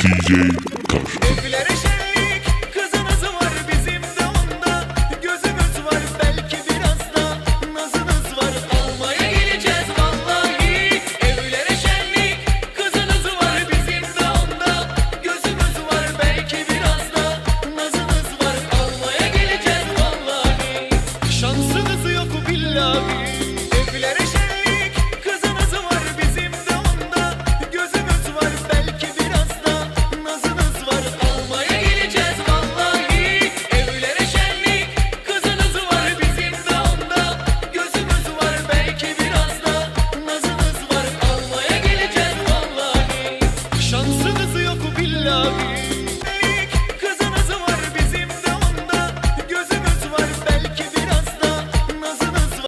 DJ Taş.